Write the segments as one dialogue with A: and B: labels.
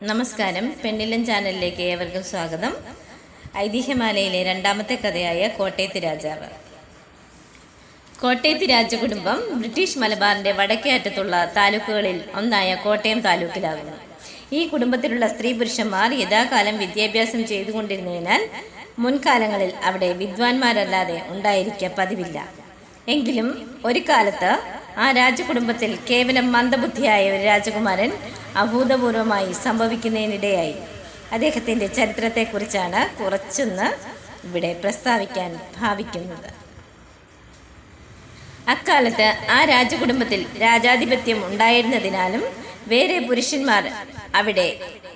A: നമസ്കാരം. പെണ്ണിലൻ ചാനലിലേക്ക് ഏവർക്കും സ്വാഗതം. ഐതിഹ്യമാലയിലെ രണ്ടാമത്തെ കഥയായ കോട്ടയത്ത് രാജാവ്. കോട്ടയത്ത് രാജകുടുംബം ബ്രിട്ടീഷ് മലബാറിന്റെ വടക്കേ അറ്റത്തുള്ള താലൂക്കുകളിൽ ഒന്നായ കോട്ടയം താലൂക്കിലാകുന്നു. ഈ കുടുംബത്തിലുള്ള സ്ത്രീ പുരുഷന്മാർ യഥാകാലം വിദ്യാഭ്യാസം ചെയ്തുകൊണ്ടിരുന്നതിനാൽ മുൻകാലങ്ങളിൽ അവിടെ വിദ്വാൻമാരല്ലാതെ ഉണ്ടായിരിക്കുക പതിവില്ല. എങ്കിലും ഒരു കാലത്ത് ആ രാജകുടുംബത്തിൽ കേവലം മന്ദബുദ്ധിയായ ഒരു രാജകുമാരൻ അഭൂതപൂർവമായി സംഭവിക്കുന്നതിനിടയായി. അദ്ദേഹത്തിന്റെ ചരിത്രത്തെക്കുറിച്ചാണ് കുറച്ചൊന്ന് ഇവിടെ പ്രസ്താവിക്കാൻ ഭാവിക്കുന്നത്. അക്കാലത്ത് ആ രാജകുടുംബത്തിൽ രാജാധിപത്യം ഉണ്ടായിരുന്നതിനാലും വേറെ പുരുഷന്മാർ അവിടെ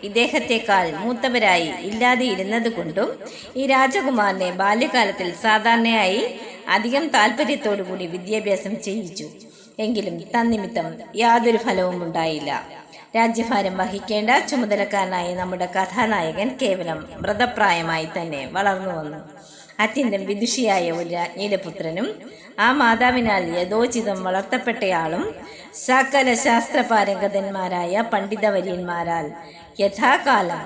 A: ഇദ്ദേഹത്തെക്കാൾ മൂത്തവരായി ഇല്ലാതെ ഇരുന്നത് കൊണ്ടും ഈ രാജകുമാരനെ ബാല്യകാലത്തിൽ സാധാരണയായി അധികം താല്പര്യത്തോടുകൂടി വിദ്യാഭ്യാസം ചെയ്യിച്ചു. എങ്കിലും തന്നിമിത്തം യാതൊരു ഫലവും ഉണ്ടായില്ല. രാജ്യഭാരം വഹിക്കേണ്ട ചുമതലക്കാരനായ നമ്മുടെ കഥാനായകൻ കേവലം വ്രതപ്രായമായി തന്നെ വളർന്നു വന്നു. അത്യന്തം വിദുഷിയായ ഒരു രാജ്ഞിയുടെ പുത്രനും ആ മാതാവിനാൽ യഥോചിതം വളർത്തപ്പെട്ടയാളും സകല ശാസ്ത്രപാരംഗതന്മാരായ പണ്ഡിതവര്യന്മാരാൽ യഥാകാലം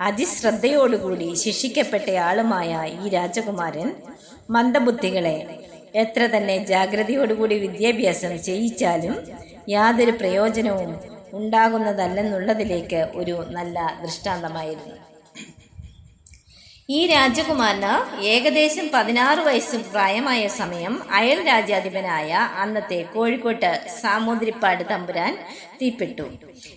A: അതിശ്രദ്ധയോടുകൂടി ശിക്ഷിക്കപ്പെട്ടയാളുമായ ഈ രാജകുമാരൻ മന്ദബുദ്ധികളെ എത്ര തന്നെ ജാഗ്രതയോടുകൂടി വിദ്യാഭ്യാസം ചെയ്യിച്ചാലും യാതൊരു പ്രയോജനവും ഉണ്ടാകുന്നതല്ലെന്നുള്ളതിലേക്ക് ഒരു നല്ല ദൃഷ്ടാന്തമായിരുന്നു. ഈ രാജകുമാരന് ഏകദേശം പതിനാറ് വയസ്സ് പ്രായമായ സമയം അയൽ രാജ്യാധിപനായ അന്നത്തെ കോഴിക്കോട്ട് സാമൂതിരിപ്പാട് തമ്പുരാൻ തീപ്പെട്ടു.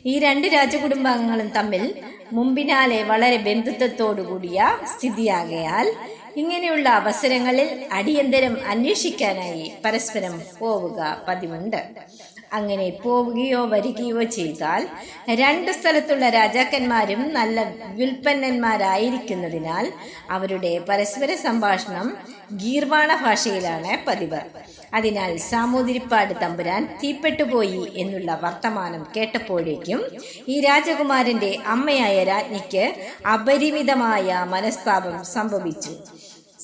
A: ഈ രണ്ട് രാജകുടുംബാംഗങ്ങളും തമ്മിൽ മുമ്പിനാലെ വളരെ ബന്ധുത്വത്തോടുകൂടിയ സ്ഥിതിയാകയാൽ ഇങ്ങനെയുള്ള അവസരങ്ങളിൽ അടിയന്തരം അന്വേഷിക്കാനായി പരസ്പരം പോവുക പതിവുണ്ട്. അങ്ങനെ പോവുകയോ വരികയോ ചെയ്താൽ രണ്ട് സ്ഥലത്തുള്ള രാജാക്കന്മാരും നല്ല വിൽപ്പന്നന്മാരായിരിക്കുന്നതിനാൽ അവരുടെ പരസ്പര സംഭാഷണം ഗീർവാണ ഭാഷയിലാണ് പതിവ്. അതിനാൽ സാമൂതിരിപ്പാട് തമ്പുരാൻ തീപ്പെട്ടുപോയി എന്നുള്ള വർത്തമാനം കേട്ടപ്പോഴേക്കും ഈ രാജകുമാരന്റെ അമ്മയായ രാജ്ഞിക്ക് അപരിമിതമായ മനസ്താപം സംഭവിച്ചു.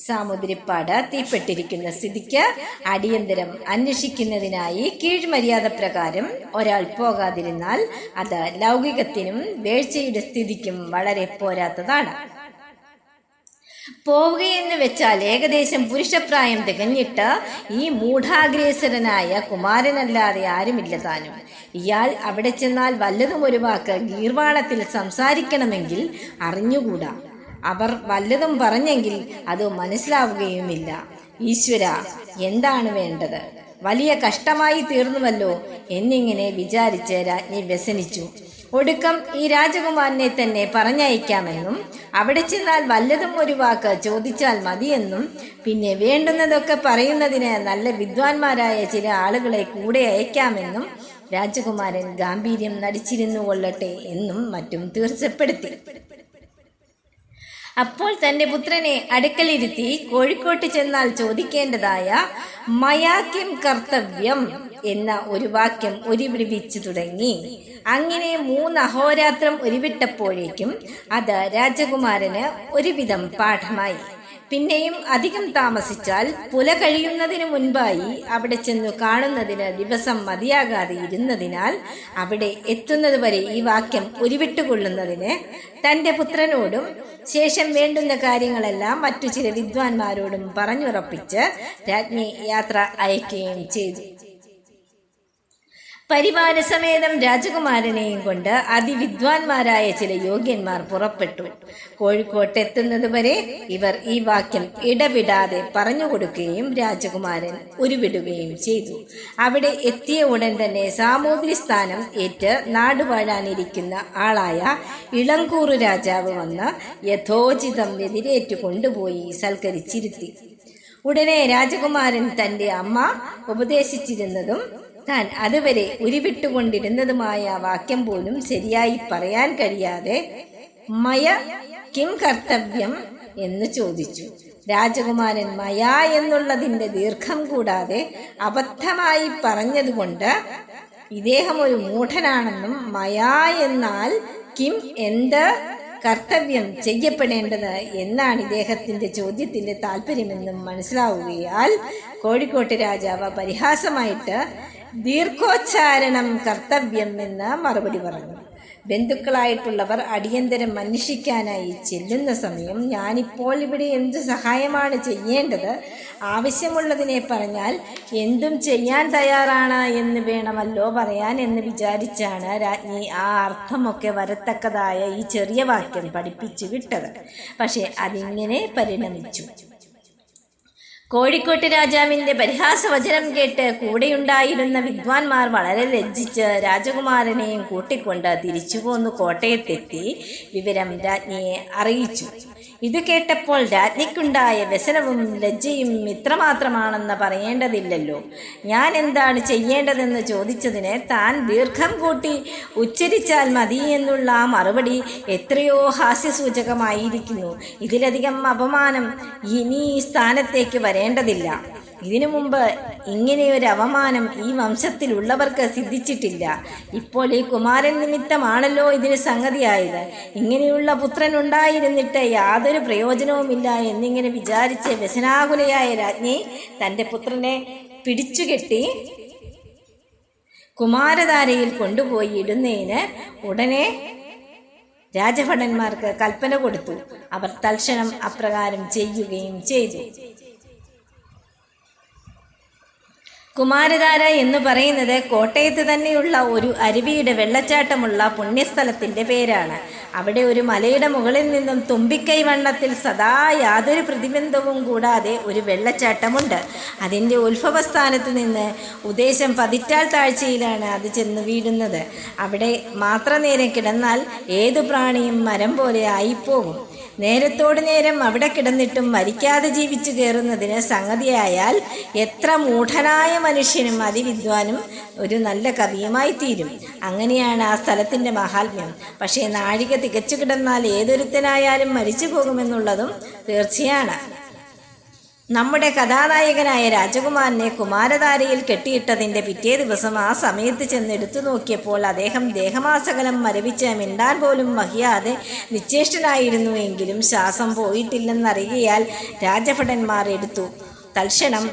A: സാമുദ്രിപ്പാട് തീപ്പെട്ടിരിക്കുന്ന സ്ഥിതിക്ക് അടിയന്തരം അന്വേഷിക്കുന്നതിനായി കീഴ്മര്യാദ പ്രകാരം ഒരാൾ പോകാതിരുന്നാൽ അത് ലൗകികത്തിനും വേഴ്ചയുടെ സ്ഥിതിക്കും വളരെ പോരാത്തതാണ്. പോവുകയെന്ന് വെച്ചാൽ ഏകദേശം പുരുഷപ്രായം തികഞ്ഞിട്ട് ഈ മൂഢാഗ്രേസരനായ കുമാരനല്ലാതെ ആരുമില്ല താനും. ഇയാൾ അവിടെ ചെന്നാൽ വല്ലതും ഒരു വാക്ക് ഗീർവാണത്തിൽ സംസാരിക്കണമെങ്കിൽ അറിഞ്ഞുകൂടാ. അവർ വല്ലതും പറഞ്ഞെങ്കിൽ അത് മനസ്സിലാവുകയുമില്ല. ഈശ്വര എന്താണ് വേണ്ടത്? വലിയ കഷ്ടമായി തീർന്നുവല്ലോ എന്നിങ്ങനെ വിചാരിച്ച് രാജ്ഞി വ്യസനിച്ചു. ഒടുക്കം ഈ രാജകുമാരനെ തന്നെ പറഞ്ഞയക്കാമെന്നും അവിടെ ചെന്നാൽ വല്ലതും ഒരു വാക്ക് ചോദിച്ചാൽ മതിയെന്നും പിന്നെ വേണ്ടുന്നതൊക്കെ പറയുന്നതിന് നല്ല വിദ്വാൻമാരായ ചില ആളുകളെ കൂടെ അയക്കാമെന്നും രാജകുമാരൻ ഗാംഭീര്യം നടിച്ചിരുന്നു കൊള്ളട്ടെ എന്നും മറ്റും തീർച്ചപ്പെടുത്തി. അപ്പോൾ തന്റെ പുത്രനെ അടുക്കലിരുത്തി കോഴിക്കോട്ട് ചെന്നാൽ ചോദിക്കേണ്ടതായ മയാക്യം കർത്തവ്യം എന്ന ഒരു വാക്യം ഒരുപിടിപ്പിച്ചു തുടങ്ങി. അങ്ങനെ മൂന്ന് അഹോരാത്രം ഉരുവിട്ടപ്പോഴേക്കും അത് രാജകുമാരന് ഒരുവിധം പാഠമായി. പിന്നെയും അധികം താമസിച്ചാൽ പുല കഴിയുന്നതിന് മുൻപായി അവിടെ ചെന്നു കാണുന്നതിന് ദിവസം മതിയാകാതെ ഇരുന്നതിനാൽ അവിടെ എത്തുന്നതുവരെ ഈ വാക്യം ഉരുവിട്ടുകൊള്ളുന്നതിന് തന്റെ പുത്രനോടും ശേഷം വേണ്ടുന്ന കാര്യങ്ങളെല്ലാം മറ്റു ചില വിദ്വാൻമാരോടും പറഞ്ഞുറപ്പിച്ച് രാജ്ഞി യാത്ര അയക്കുകയും ചെയ്തു. പരിവാരസമേതം രാജകുമാരനെയും കൊണ്ട് അതിവിദ്വാൻമാരായ ചില യോഗ്യന്മാർ പുറപ്പെട്ടു. കോഴിക്കോട്ട് എത്തുന്നത് വരെ ഇവർ ഈ വാക്യം ഇടവിടാതെ പറഞ്ഞു കൊടുക്കുകയും രാജകുമാരൻ ഉരുവിടുകയും ചെയ്തു. അവിടെ എത്തിയ ഉടൻ തന്നെ സാമൂതിരി സ്ഥാനം ഏറ്റ് നാടുവാഴാനിരിക്കുന്ന ആളായ ഇളങ്കൂറ് രാജാവ് വന്ന് യഥോചിതം എതിരേറ്റു കൊണ്ടുപോയി സൽക്കരിച്ചിരുത്തി. ഉടനെ രാജകുമാരൻ തന്റെ അമ്മ ഉപദേശിച്ചിരുന്നതും താൻ അതുവരെ ഉരുവിട്ടുകൊണ്ടിരുന്നതുമായ വാക്യം പോലും ശരിയായി പറയാൻ കഴിയാതെ മയ കിം കർത്തവ്യം എന്ന് ചോദിച്ചു. രാജകുമാരൻ മയ എന്നുള്ളതിന്റെ ദീർഘം കൂടാതെ അബദ്ധമായി പറഞ്ഞതുകൊണ്ട് ഇദ്ദേഹം ഒരു മൂഢനാണെന്നും മയ എന്നാൽ കിം എന്ത് കർത്തവ്യം ചെയ്യപ്പെടേണ്ടത് എന്നാണ് ഇദ്ദേഹത്തിന്റെ ചോദ്യത്തിന്റെ താല്പര്യമെന്നും മനസ്സിലാവുകയാൽ കോഴിക്കോട്ട് രാജാവ് പരിഹാസമായിട്ട് ദീർഘോച്ചാരണം കർത്തവ്യം എന്ന് മറുപടി പറഞ്ഞു. ബന്ധുക്കളായിട്ടുള്ളവർ അടിയന്തരം അന്വേഷിക്കാനായി ചെല്ലുന്ന സമയം ഞാനിപ്പോൾ ഇവിടെ എന്ത് സഹായമാണ് ചെയ്യേണ്ടത്? ആവശ്യമുള്ളതിനെ പറഞ്ഞാൽ എന്തും ചെയ്യാൻ തയ്യാറാണ് എന്ന് വേണമല്ലോ പറയാൻ എന്ന് വിചാരിച്ചാണ് രാജ്ഞി ആ അർത്ഥമൊക്കെ വരത്തക്കതായ ഈ ചെറിയ വാക്യം പഠിപ്പിച്ചു വിട്ടത്. പക്ഷേ അതിങ്ങനെ പരിണമിച്ചു. കോഴിക്കോട്ട് രാജാവിന്റെ പരിഹാസവചനം കേട്ട് കൂടെയുണ്ടായിരുന്ന വിദ്വാൻമാർ വളരെ ലജ്ജിച്ച് രാജകുമാരനെയും കൂട്ടിക്കൊണ്ട് തിരിച്ചു പോന്നു കോട്ടയത്തെത്തി വിവരം രാജ്ഞിയെ അറിയിച്ചു. ഇത് കേട്ടപ്പോൾ രാജ്ഞിക്കുണ്ടായ വ്യസനവും ലജ്ജയും ഇത്രമാത്രമാണെന്ന് പറയേണ്ടതില്ലല്ലോ. ഞാൻ എന്താണ് ചെയ്യേണ്ടതെന്ന് ചോദിച്ചതിന് താൻ ദീർഘം കൂട്ടി ഉച്ചരിച്ചാൽ മതി എന്നുള്ള ആ മറുപടി എത്രയോ ഹാസ്യസൂചകമായിരിക്കുന്നു. ഇതിലധികം അപമാനം ഇനി ഈ സ്ഥാനത്തേക്ക് വരേണ്ടതില്ല. ഇതിനു മുമ്പ് ഇങ്ങനെയൊരു അവമാനം ഈ വംശത്തിലുള്ളവർക്ക് സിദ്ധിച്ചിട്ടില്ല. ഇപ്പോൾ ഈ കുമാരൻ നിമിത്തമാണല്ലോ ഇതിന് സംഗതിയായത്. ഇങ്ങനെയുള്ള പുത്രൻ ഉണ്ടായിരുന്നിട്ട് യാതൊരു പ്രയോജനവുമില്ല എന്നിങ്ങനെ വിചാരിച്ച് വ്യസനാകുലയായ രാജ്ഞി തന്റെ പുത്രനെ പിടിച്ചുകെട്ടി കുമാരധാരയിൽ കൊണ്ടുപോയി ഇടുന്നതിന് ഉടനെ രാജഭടന്മാർക്ക് കൽപ്പന കൊടുത്തു. അവർ തൽക്ഷണം അപ്രകാരം ചെയ്യുകയും ചെയ്തു. കുമാരധാര എന്ന് പറയുന്നത് കോട്ടയത്ത് തന്നെയുള്ള ഒരു അരുവിയുടെ വെള്ളച്ചാട്ടമുള്ള പുണ്യസ്ഥലത്തിന്റെ പേരാണ്. അവിടെ ഒരു മലയുടെ മുകളിൽ നിന്നും തുമ്പിക്കൈ വണ്ണത്തിൽ സദാ യാതൊരു പ്രതിബന്ധവും കൂടാതെ ഒരു വെള്ളച്ചാട്ടമുണ്ട്. അതിന്റെ ഉത്ഭവസ്ഥാനത്ത് നിന്ന് ഉദ്ദേശം പതിറ്റാൽ താഴ്ചയിലാണ് അത് ചെന്ന് വീഴുന്നത്. അവിടെ മാത്രനേരം കിടന്നാൽ ഏതു പ്രാണിയും മരം പോലെ ആയിപ്പോകും. നേരത്തോട് നേരം അവിടെ കിടന്നിട്ടും മരിക്കാതെ ജീവിച്ചു കയറുന്നതിന് സംഗതിയായാൽ എത്ര മൂഢനായ മനുഷ്യനും അതിവിദ്വാനും ഒരു നല്ല കവിയുമായി തീരും. അങ്ങനെയാണ് ആ സ്ഥലത്തിന്റെ മഹാത്മ്യം. പക്ഷേ നാഴിക തികച്ചു കിടന്നാൽ ഏതൊരുത്തനായാലും മരിച്ചു പോകുമെന്നുള്ളതും തീർച്ചയാണ്. നമ്മുടെ കഥാനായകനായ രാജകുമാരനെ കുമാരധാരയിൽ കെട്ടിയിട്ടതിന്റെ പിറ്റേ ദിവസം ആ സമയത്ത് ചെന്ന് എടുത്തു നോക്കിയപ്പോൾ അദ്ദേഹം ദേഹമാസകലം മരവിച്ച് മിണ്ടാൻ പോലും വഹിയാതെ നിശ്ചേഷ്ടനായിരുന്നുവെങ്കിലും ശ്വാസം പോയിട്ടില്ലെന്നറിയാൽ രാജഭടന്മാർ എടുത്തു. തൽക്ഷണം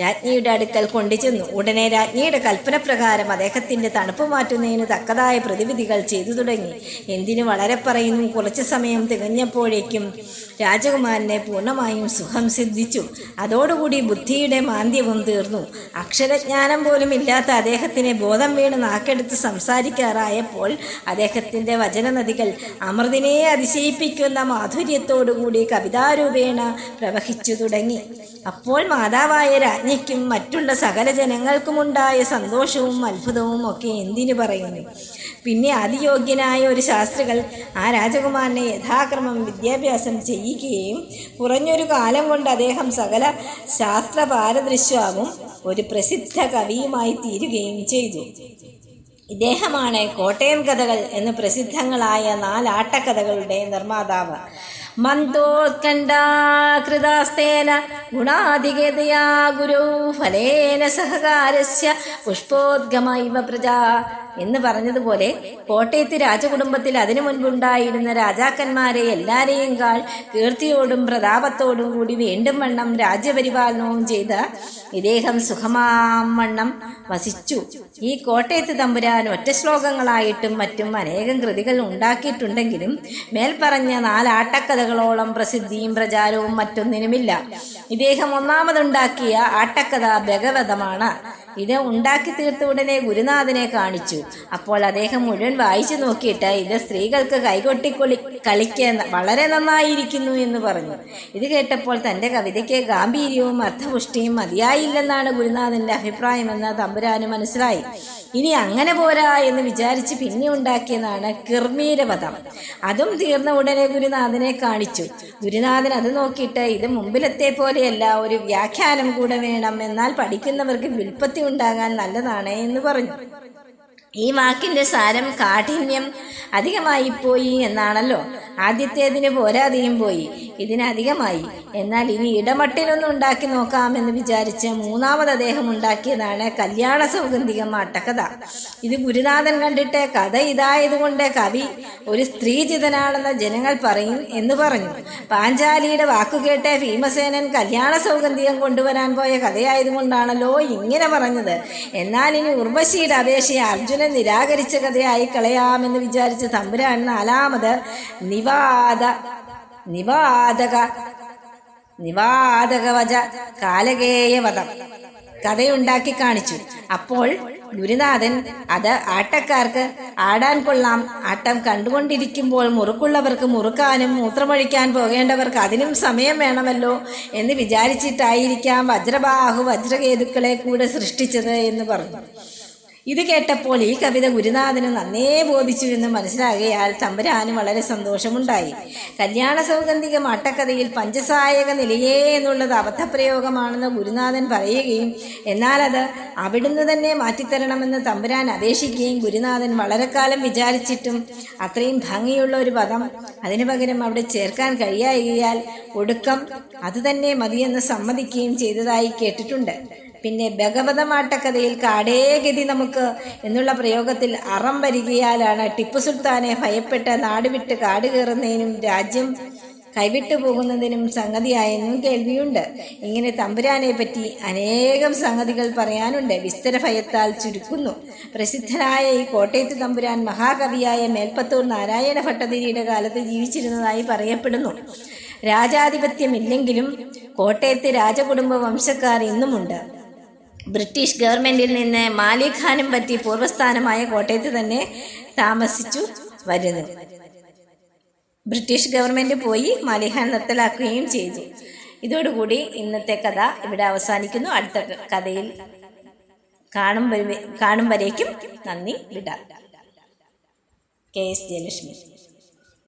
A: രാജ്ഞിയുടെ അടുക്കൽ കൊണ്ടുചെന്നു. ഉടനെ രാജ്ഞിയുടെ കൽപ്പനപ്രകാരം അദ്ദേഹത്തിന്റെ തണുപ്പ് മാറ്റുന്നതിന് തക്കതായ പ്രതിവിധികൾ ചെയ്തു തുടങ്ങി. എന്തിനു വളരെ പറയുന്നു? കുറച്ച് സമയം തികഞ്ഞപ്പോഴേക്കും രാജകുമാരനെ പൂർണമായും സുഖം സിദ്ധിച്ചു. അതോടുകൂടി ബുദ്ധിയുടെ മാന്ദ്യവും തീർന്നു. അക്ഷരജ്ഞാനം പോലും ഇല്ലാത്ത അദ്ദേഹത്തിനെ ബോധം വീണ് നാക്കെടുത്ത് സംസാരിക്കാറായപ്പോൾ അദ്ദേഹത്തിന്റെ വചനനദികൾ അമൃതിനെ അതിശയിപ്പിക്കുന്ന മാധുര്യത്തോടുകൂടി കവിതാരൂപേണ പ്രവഹിച്ചു തുടങ്ങി. അപ്പോൾ മാതാവായ രാജ്ഞിക്കും മറ്റുള്ള സകല ജനങ്ങൾക്കുമുണ്ടായ സന്തോഷവും അത്ഭുതവും ഒക്കെ എന്തിനു പറയുന്നു? പിന്നെ അതിയോഗ്യനായ ഒരു ശാസ്ത്രികൾ ആ രാജകുമാരനെ യഥാക്രമം വിദ്യാഭ്യാസം ചെയ്യിക്കുകയും കുറഞ്ഞൊരു കാലം കൊണ്ട് അദ്ദേഹം സകല ശാസ്ത്ര പാരദൃശ്യവും ഒരു പ്രസിദ്ധ കവിയുമായി തീരുകയും ചെയ്തു. ഇദ്ദേഹമാണ് കോട്ടയം കഥകൾ എന്ന് പ്രസിദ്ധങ്ങളായ നാലാട്ടക്കഥകളുടെ നിർമ്മാതാവ്. മന്ദോത്കണ്ഠാകൃതാസ്തേന ഗുണാധികതയാ ഗുരു ഫലേന സഹകാരസ്യ പുഷ്പോദ്ഗമ ഇവ പ്രജ എന്ന് പറഞ്ഞതുപോലെ കോട്ടയത്ത് രാജകുടുംബത്തിൽ അതിനു മുൻപുണ്ടായിരുന്ന രാജാക്കന്മാരെ എല്ലാരെയും കാൾ കീർത്തിയോടും പ്രതാപത്തോടും കൂടി വീണ്ടും വണ്ണം രാജ്യപരിപാലനവും ചെയ്ത ഇദ്ദേഹം സുഖമാം വണ്ണം വസിച്ചു. ഈ കോട്ടയത്ത് തമ്പുരാൻ ഒറ്റ ശ്ലോകങ്ങളായിട്ടും മറ്റും അനേകം കൃതികൾ ഉണ്ടാക്കിയിട്ടുണ്ടെങ്കിലും മേൽപ്പറഞ്ഞ നാലാട്ടക്കഥകളോളം പ്രസിദ്ധിയും പ്രചാരവും മറ്റൊന്നിനുമില്ല. ഇദ്ദേഹം ഒന്നാമതുണ്ടാക്കിയ ആട്ടക്കഥ ഭഗവതമാണ്. ഇത് ഉണ്ടാക്കി തീർത്ത ഉടനെ ഗുരുനാഥനെ കാണിച്ചു. അപ്പോൾ അദ്ദേഹം മുഴുവൻ വായിച്ചു നോക്കിയിട്ട് ഇത് സ്ത്രീകൾക്ക് കൈകൊട്ടിക്കൊളി കളിക്കാൻ വളരെ നന്നായിരിക്കുന്നു എന്ന് പറഞ്ഞു. ഇത് കേട്ടപ്പോൾ തന്റെ കവിതയ്ക്ക് ഗാംഭീര്യവും അർത്ഥപുഷ്ടിയും മതിയായില്ലെന്നാണ് ഗുരുനാഥന്റെ അഭിപ്രായമെന്ന് തമ്പുരാന് മനസ്സിലായി. ഇനി അങ്ങനെ പോരാ എന്ന് വിചാരിച്ച് പിന്നെ ഉണ്ടാക്കിയതാണ് കിർമീരവധം. അതും തീർന്ന ഉടനെ ഗുരുനാഥനെ കാണിച്ചു. ഗുരുനാഥൻ അത് നോക്കിയിട്ട് ഇത് മുമ്പിലത്തെ പോലെയല്ല ഒരു വ്യാഖ്യാനം കൂടെ വേണം. എന്നാൽ പഠിക്കുന്നവർക്ക് വിൽപ്പത്തി ഉണ്ടാകാൻ നല്ലതാണ് എന്ന് പറഞ്ഞു. ഈ വാക്കിന്റെ സാരം കാഠിന്യം അധികമായി പോയി എന്നാണല്ലോ. ആദ്യത്തേതിന് പോരാതെയും പോയി. ഇതിനധികമായി. എന്നാൽ ഇനി ഇടമട്ടിലൊന്നും ഉണ്ടാക്കി നോക്കാമെന്ന് വിചാരിച്ച് മൂന്നാമത് അദ്ദേഹം ഉണ്ടാക്കിയതാണ് കല്യാണ സൗഗന്ധികം ആട്ടക്കഥ. ഇത് ഗുരുനാഥൻ കണ്ടിട്ട് കഥ ഇതായതുകൊണ്ട് കവി ഒരു സ്ത്രീചിതനാണെന്ന് ജനങ്ങൾ പറയും എന്ന് പറഞ്ഞു. പാഞ്ചാലിയുടെ വാക്കുകേട്ട് ഭീമസേനൻ കല്യാണ സൗഗന്ധികം കൊണ്ടുവരാൻ പോയ കഥയായതുകൊണ്ടാണല്ലോ ഇങ്ങനെ പറഞ്ഞത്. എന്നാൽ ഇനി ഉർവശിയുടെ അപേക്ഷയെ അർജുനൻ നിരാകരിച്ച കഥയായി കളയാമെന്ന് വിചാരിച്ച് തമ്പുരാൻ നാലാമത് നിവാദ നിവാദക നിവാദകവച കാലകേയവധം കഥയുണ്ടാക്കി കാണിച്ചു. അപ്പോൾ ഗുരുനാഥൻ അത് ആട്ടക്കാർക്ക് ആടാൻ കൊള്ളാം. ആട്ടം കണ്ടുകൊണ്ടിരിക്കുമ്പോൾ മുറുക്കുള്ളവർക്ക് മുറുക്കാനും മൂത്രമൊഴിക്കാൻ പോകേണ്ടവർക്ക് അതിനും സമയം വേണമല്ലോ എന്ന് വിചാരിച്ചിട്ടായിരിക്കാം വജ്രബാഹു വജ്രകേതുക്കളെ കൂടെ സൃഷ്ടിച്ചത് എന്ന് പറഞ്ഞു. ഇത് കേട്ടപ്പോൾ ഈ കവിത ഗുരുനാഥന് നന്നേ ബോധിച്ചു എന്ന് മനസ്സിലാകയാൽ തമ്പുരാന് വളരെ സന്തോഷമുണ്ടായി. കല്യാണ സൗഗന്ധിക മട്ടക്കഥയിൽ പഞ്ചസായക നിലയേ എന്നുള്ളത് അബദ്ധപ്രയോഗമാണെന്ന് ഗുരുനാഥൻ പറയുകയും എന്നാൽ അത് അവിടുന്ന് തന്നെ മാറ്റിത്തരണമെന്ന് തമ്പുരാൻ അപേക്ഷിക്കുകയും ഗുരുനാഥൻ വളരെ കാലം വിചാരിച്ചിട്ടും അത്രയും ഭംഗിയുള്ള ഒരു പദം അതിനു പകരം അവിടെ ചേർക്കാൻ കഴിയായികയാൽ ഒടുക്കം അതുതന്നെ മതിയെന്ന് സമ്മതിക്കുകയും ചെയ്തതായി കേട്ടിട്ടുണ്ട്. പിന്നെ ഭഗവതമാട്ടക്കഥയിൽ മാട്ടക്കഥയിൽ കാടേഗതി നമുക്ക് എന്നുള്ള പ്രയോഗത്തിൽ അറം വരികയാലാണ്. ടിപ്പു സുൽത്താനെ ഭയപ്പെട്ട നാട് വിട്ട് കാട് കയറുന്നതിനും രാജ്യം കൈവിട്ടു പോകുന്നതിനും സംഗതിയായെന്നും കേൾവിയുണ്ട്. ഇങ്ങനെ തമ്പുരാനെ പറ്റി അനേകം സംഗതികൾ പറയാനുണ്ട്. വിസ്തര ഭയത്താൽ ചുരുക്കുന്നു. പ്രസിദ്ധനായ ഈ കോട്ടയത്ത് തമ്പുരാൻ മഹാകവിയായ മേൽപ്പത്തൂർ നാരായണ ഭട്ടതിരിയുടെ കാലത്ത് ജീവിച്ചിരുന്നതായി പറയപ്പെടുന്നു. രാജാധിപത്യമില്ലെങ്കിലും കോട്ടയത്ത് രാജകുടുംബ വംശക്കാർ ഇന്നുമുണ്ട് ബ്രിട്ടീഷ് ഗവൺമെന്റിൽ നിന്ന് മാലിഖാനും പറ്റി പൂർവസ്ഥാനമായ കോട്ടയത്ത് തന്നെ താമസിച്ചു വരുന്നു. ബ്രിട്ടീഷ് ഗവൺമെന്റ് പോയി മാലിഖാൻ നിർത്തലാക്കുകയും ചെയ്തു. ഇതോടുകൂടി ഇന്നത്തെ കഥ ഇവിടെ അവസാനിക്കുന്നു. അടുത്ത കഥയിൽ കാണും കാണും വരേക്കും നന്ദി. വിടാം. കെ. എസ്. ജയലക്ഷ്മി.